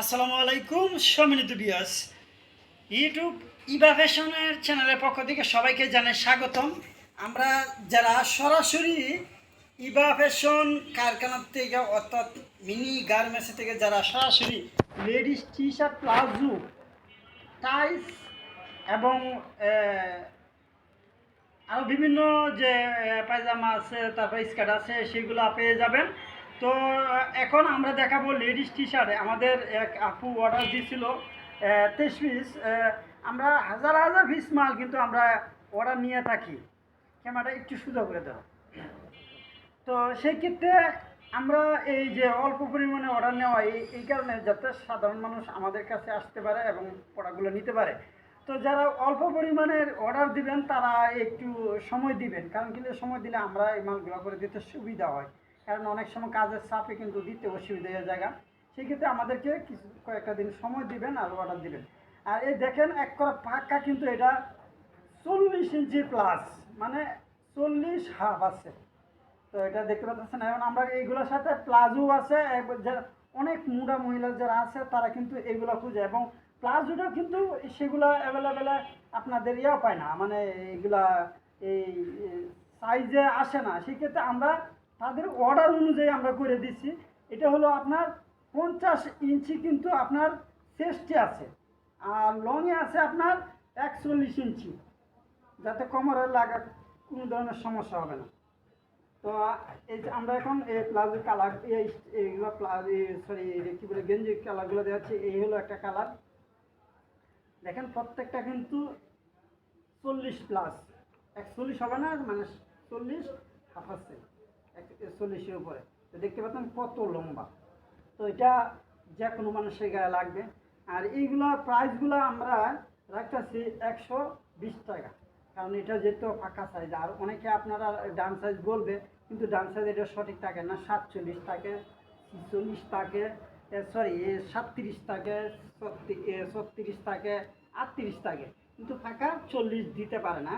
আসসালামু আলাইকুম সম্মিলিত বিয়াস ইউটিউব ইবা ফ্যাশনের চ্যানেলের পক্ষ থেকে সবাইকে জানাই স্বাগতম। আমরা যারা সরাসরি ইবা ফ্যাশন কারখানার থেকে, অর্থাৎ মিনি গার্মেন্টস থেকে যারা সরাসরি ladies T shirt palazzo tights এবং আরও বিভিন্ন যে পায়জামা আছে, তারপর স্কার্ট আছে, সেগুলো পেয়ে যাবেন। তো এখন আমরা দেখাবো লেডিস টি শার্টে আমাদের এক আপু অর্ডার দিয়েছিল তেইশ পিস আমরা হাজার হাজার পিস মাল কিন্তু আমরা অর্ডার নিয়ে থাকি। ক্যামেরাটা একটু সুযোগ করে দেওয়া তো সেই ক্ষেত্রে আমরা এই যে অল্প পরিমাণে অর্ডার নেওয়া, এই এই কারণে যাতে সাধারণ মানুষ আমাদের কাছে আসতে পারে এবং প্রোডাক্টগুলো নিতে পারে। তো যারা অল্প পরিমাণের অর্ডার দিবেন, তারা একটু সময় দিবেন। কারণ কিন্তু সময় দিলে আমরা এই মালগুলো করে দিতে সুবিধা হয়। কারণ অনেক সময় কাজের চাপে কিন্তু দিতে অসুবিধা হয়ে জায়গা সেক্ষেত্রে আমাদেরকে কিছু কয়েকটা দিন সময় দিবেন আর অর্ডার দিবেন। আর এই দেখেন, এক করা পাক্কা কিন্তু এটা চল্লিশ ইঞ্চি প্লাস মানে চল্লিশ হাফ আছে। তো এটা দেখতে পাচ্ছেন, এখন আমরা এইগুলোর সাথে প্লাজো আছে যারা অনেক মুড়া মহিলা যারা আছে, তারা কিন্তু এগুলো খুঁজে এবং প্লাজোটাও কিন্তু সেগুলো অ্যাভেলেবেল আপনাদের ইয়েও পায় না মানে এইগুলা এই সাইজে আসে না। সেক্ষেত্রে আমরা তাদের অর্ডার অনুযায়ী আমরা করে দিচ্ছি। এটা হলো আপনার পঞ্চাশ ইঞ্চি কিন্তু আপনার চেস্টে আছে। আর লংয়ে আছে আপনার একচল্লিশ ইঞ্চি। যাতে কোমরের লাগা কোনো ধরনের সমস্যা হবে না। তো এই যে আমরা এখন এই প্লাজো কালার এই এইগুলো প্লাজো সরি কী বলে গেঞ্জি কালারগুলো দেখাচ্ছি, এই হলো একটা কালার দেখেন প্রত্যেকটা কিন্তু চল্লিশ প্লাস একচল্লিশ হবে না মানে চল্লিশ, হাফ চল্লিশের উপরে। তো দেখতে পাচ্ছেন কত লম্বা। তো এটা যে কোনো মানুষের গায়ে লাগবে। আর এইগুলো প্রাইসগুলো আমরা রাখতেছি একশো বিশ টাকা। কারণ এটা যেহেতু ফাঁকা সাইজ আর অনেকে আপনারা ডান সাইজ বলবে, কিন্তু ডান সাইজ এটা সঠিক থাকে না। সাতচল্লিশ থাকে চল্লিশ থাকে সরি সাতত্রিশ থাকে ছত্রিশ থাকে, আটত্রিশ থাকে। কিন্তু ফাঁকা চল্লিশ দিতে পারে না।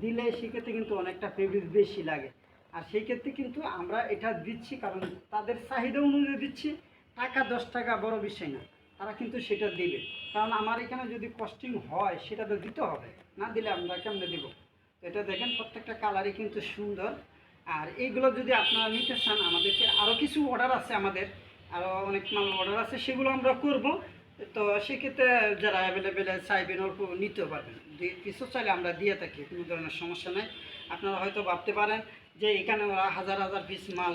দিলে সেক্ষেত্রে কিন্তু অনেকটা ফেব্রিক বেশি লাগে। আর সেই ক্ষেত্রে কিন্তু আমরা এটা দিচ্ছি, কারণ তাদের চাহিদা অনুযায়ী দিচ্ছি, টাকা দশ টাকা বড় বিষয় না, তারা কিন্তু সেটা দিবে। কারণ আমার এখানে যদি কস্টিং হয়, সেটা তো দিতে হবে, না দিলে আমরা কেমনে দিব? এটা দেখেন, প্রত্যেকটা কালারই কিন্তু সুন্দর। আর এইগুলো যদি আপনারা নিতে চান, আমাদেরকে আরও কিছু অর্ডার আছে আমাদের আরও অনেক মাল অর্ডার আছে, সেগুলো আমরা করব। তো সেক্ষেত্রে যারা অ্যাভেলেবেল চাইবেন অল্প নিতেও পারবেন। কিছু চাইলে আমরা দিয়ে থাকি, কোনো ধরনের সমস্যা নেই। আপনারা হয়তো ভাবতে পারেন যে এখানে ওরা হাজার হাজার পিস মাল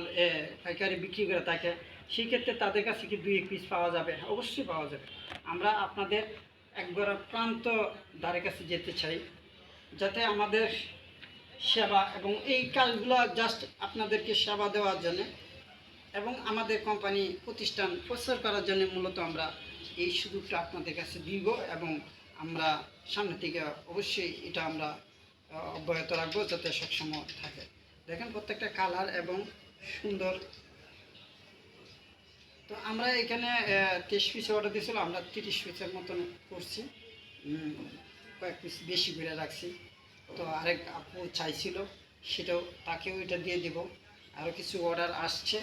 পাইকারি বিক্রি করে থাকে সেক্ষেত্রে তাদের কাছে কি দুই এক পিস পাওয়া যাবে? অবশ্যই পাওয়া যাবে। আমরা আপনাদের একবার প্রান্ত ধারে কাছে যেতে চাই, যাতে আমাদের সেবা এবং এই কাজগুলো জাস্ট আপনাদেরকে সেবা দেওয়ার জন্য এবং আমাদের কোম্পানি প্রতিষ্ঠান প্রচার করার জন্য মূলত আমরা এই সুযোগটা আপনাদের কাছে দিব এবং আমরা সামনে থেকে অবশ্যই এটা আমরা অব্যাহত রাখব যাতে সবসময় থাকে। দেখেন প্রত্যেকটা কালার এবং সুন্দর। তো আমরা এখানে তেইশ পিস অর্ডার দিয়েছিলাম আমরা তিরিশ পিসের মতন করছি। কয়েক পিস বেশি করে রাখছি। তো আরেক আপু চাইছিল, সেটাও তাকেও এটা দিয়ে দেব। আরও কিছু অর্ডার আসছে,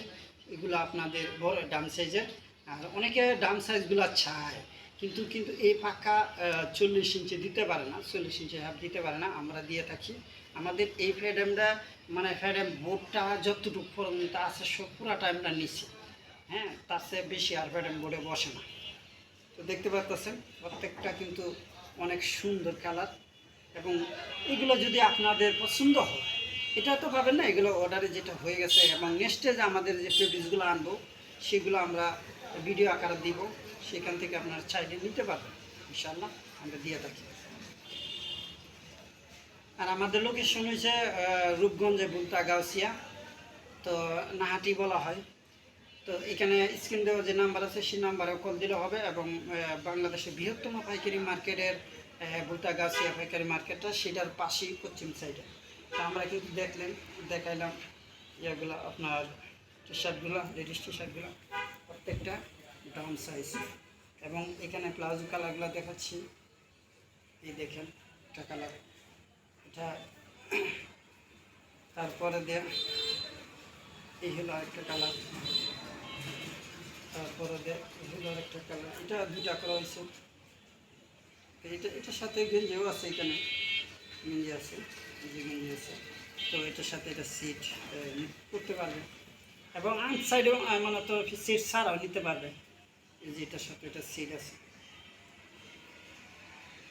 এগুলো আপনাদের বড় ডাম সাইজের আর অনেকে ডাম সাইজগুলো চায়, কিন্তু কিন্তু এই পাক্কা চল্লিশ ইঞ্চি দিতে পারে না, চল্লিশ ইঞ্চি হাফ দিতে পারে না, আমরা দিয়ে থাকি। আমাদের এই ফ্যাডামটা মানে ফ্যাডাম বোর্ডটা যতটুকু পর্যন্ত আছে, সব পুরাটা আমরা নিচ্ছি হ্যাঁ তার চেয়ে বেশি আর ফ্যাডাম বোর্ডে বসে না। তো দেখতে পাচ্ছেন প্রত্যেকটা কিন্তু অনেক সুন্দর কালার। এবং এগুলো যদি আপনাদের পছন্দ হয়, এটা তো পাবেন না, এগুলো অর্ডারে যেটা হয়ে গেছে, এবং নেক্সটে যে আমাদের যে ফেব্রিক্সগুলো আনব, সেগুলো আমরা ভিডিও আকারে দিব। সেখান থেকে আপনারা চাইলে নিতে পারবেন ইনশাল্লাহ আমরা দিয়ে থাকি। আর আমাদের লোকেশন হয়েছে রূপগঞ্জে বুলতা গাউসিয়া তো নাহাটি বলা হয়। তো এখানে স্ক্রিন দেওয়া যে নাম্বার আছে, সেই নাম্বারেও কল দিলে হবে এবং বাংলাদেশের বৃহত্তম পাইকারি মার্কেটের বুলতা গাছিয়া পাইকারি মার্কেটটা সেটার পাশেই পশ্চিম সাইডে তো আমরা কিন্তু দেখলেন, দেখাইলাম ইয়েগুলো, আপনার টি শার্টগুলো লেডিস টি শার্টগুলো প্রত্যেকটা ডাউন সাইজ এবং এখানে প্লাজো কালারগুলো দেখাচ্ছি। এই দেখেন একটা কালার এটা। তারপরে দেন, এই হলো আরেকটা কালার তারপরে দেখ হলো একটা কালার এটা দুটা করা হয়েছে। এটা, এটার সাথে গেঞ্জিও আছে এখানে। গেঞ্জি আছে, এই যে গেঞ্জি আছে। তো এটার সাথে এটা সিট করতে পারবে। এবং আউট সাইডেও মানে তো সিট ছাড়াও নিতে পারবে। এই যে এটার সাথে এটা সিট আছে।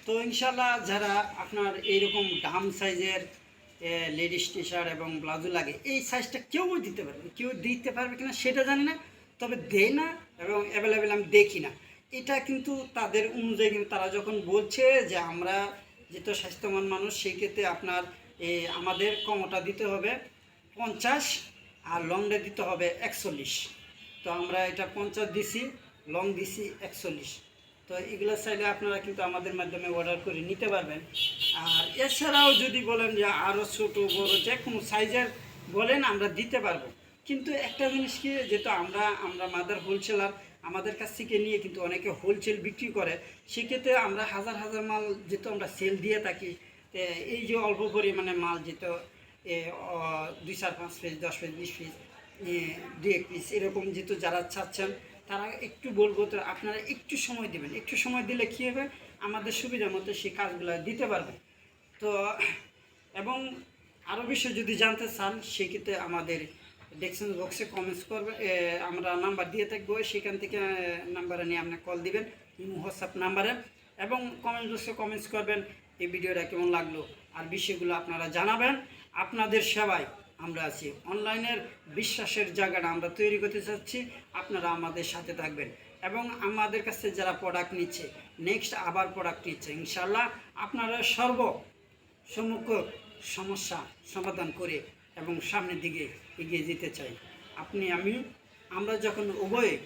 তো ইনশাল্লাহ যারা আপনার এইরকম ডাম সাইজের লেডিস টি শার্ট এবং ব্লাউজও লাগে, এই সাইজটা কেউ দিতে পারবে কেউ দিতে পারবে কিনা সেটা জানি না, তবে দেয় না এবং অ্যাভেলেবেল আমি দেখি না। এটা কিন্তু তাদের অনুযায়ী কিন্তু তারা যখন বলছে যে আমরা যেহেতু স্বাস্থ্যবান মানুষ সেই ক্ষেত্রে আপনার আমাদের কমটা দিতে হবে পঞ্চাশ আর লংডে দিতে হবে একচল্লিশ। তো আমরা এটা পঞ্চাশ দিছি লং দিছি একচল্লিশ। তো এগুলো চাইলে আপনারা কিন্তু আমাদের মাধ্যমে অর্ডার করে নিতে পারবেন। আর এছাড়াও যদি বলেন যে আরও ছোটো, বড় যে কোনো সাইজের বলেন, আমরা দিতে পারব। কিন্তু একটা জিনিস কি, যেহেতু আমরা আমরা মাদার হোলসেলার আমাদের কাছ থেকে নিয়ে কিন্তু অনেকে হোলসেল বিক্রি করে, সেক্ষেত্রে আমরা হাজার হাজার মাল যেহেতু আমরা সেল দিয়ে থাকি এই যে অল্প পরিমাণে মাল যেহেতু দুই চার পাঁচ পিস দশ পিস বিশ পিস দু এক পিস এরকম যেহেতু যারা চাচ্ছেন তারা একটু বলব তো, আপনারা একটু সময় দেবেন। একটু সময় দিলে কী হবে? আমাদের সুবিধা মতো সেই কাজগুলো দিতে পারবে। তো, এবং আরও বিষয় যদি জানতে চান, সেক্ষেত্রে আমাদের ডেকশন বক্সে কমেন্টস করবে আমরা নাম্বার দিয়ে থাকব। সেখান থেকে নাম্বারে নিয়ে আপনি কল দিবেন হোয়াটসঅ্যাপ নাম্বারে এবং কমেন্ট বক্সে কমেন্টস করবেন, এই ভিডিওটা কেমন লাগল? আর বিষয়গুলো আপনারা জানাবেন। আপনাদের সেবায় আমরা আছি। অনলাইনের বিশ্বাসের জায়গাটা আমরা তৈরি করতে চাচ্ছি। আপনারা আমাদের সাথে থাকবেন। এবং আমাদের কাছে যারা প্রোডাক্ট নিচ্ছে নেক্সট আবার প্রোডাক্ট নিচ্ছে ইনশাল্লাহ আপনারা সর্ব সম্মুখ সমস্যা সমাধান করে এবং সামনের দিকে এগিয়ে যেতে চাই। আপনি, আমি, আমরা যখন উভয়ে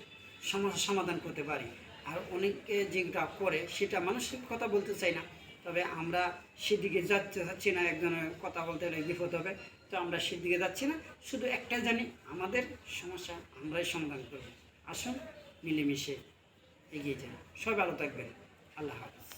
সমস্যা সমাধান করতে পারি, আর অনেকে যেটা করে সেটা মানুষের কথা বলতে চাই না, তবে আমরা সেদিকে যাচ্ছে যাচ্ছি না, একজনের কথা বলতে হলে বিপদ হবে। তো আমরা সেদিকে যাচ্ছি না। শুধু একটাই জানি, আমাদের সমস্যা আমরাই সমাধান করব। আসুন মিলেমিশে এগিয়ে যান সবাই ভালো থাকবেন। আল্লাহ হাফেজ।